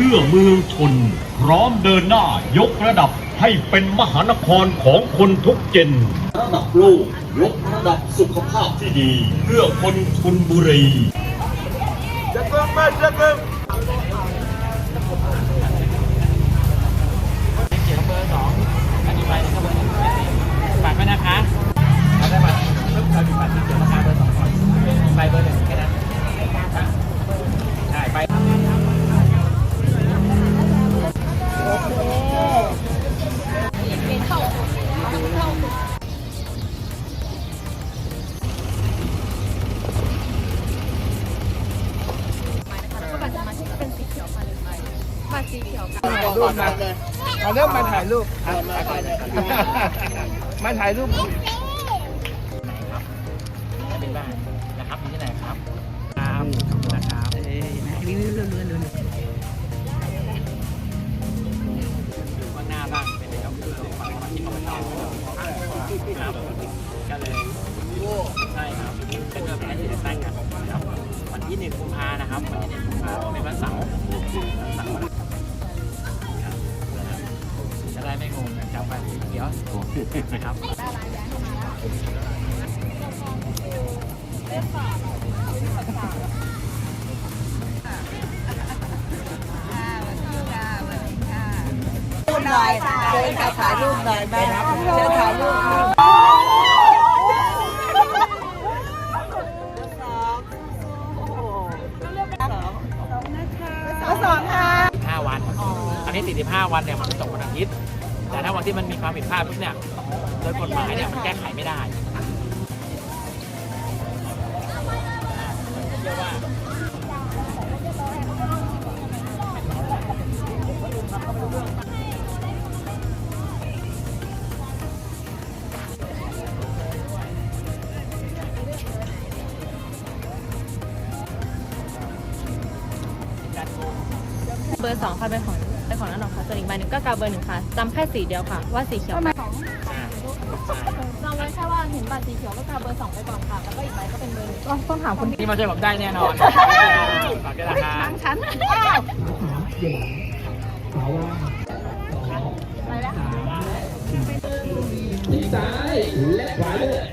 พื่อเมืองชน พร้อมเดินหน้ายกระดับให้เป็นมหานครของคนทุกเจน ระดับโลกยกระดับสุขภาพที่ดี เพื่อคนชนบุรีจะเสีเขียวค่ะรูปมาเลยเอาเริ่มมาถ่ายรูปมาถ่ายรูปไหนครับจะเป็นบ้านนะครับอยู่ที่ไหนครับครับนะครับอยู่ข้างหน้าบ้านเป็นกับฝั่งสมาชิกอบตครับก็เลยใช่ครับเป็นเรื่องที่จะตั้งกันครับวันที่หนึ่งกุมภานะครับวันที่หนึ่งกุมภาเป็นวันเสาร์ียวนะครับรูปหน่อยเชิญค่ะถ่ายรูปหน่อยแม่เชิญถ่ายรูปค่ะ15วัน อันนี้ 45 วันเนี่ยมันตกวันอาทิตย์ แต่ถ้าวันที่มันมีความผิดพลาดปุ๊บเนี่ยโดยกฎหมายเนี่ยมันแก้ไขไม่ได้เบอร์สองค่ะเป็นของ เป็นของนั่นหรอกค่ะส่วนอีกใบหนึ่งก็กาเบอร์หนึ่งค่ะจำแค่สีเดียวค่ะ ว่าสีเขียวจำไว้แค่ว่าเห็นบัตรสีเขียวก็กาเบอร์สองไปก่อนค่ะ แล้วก็อีกใบก็เป็นเบอร์หนึ่งต้องถามคนที่นี่มาช่วยผมได้แน่นอนฝากด้วยนะครับฉันดีซ้ายและขวาเลย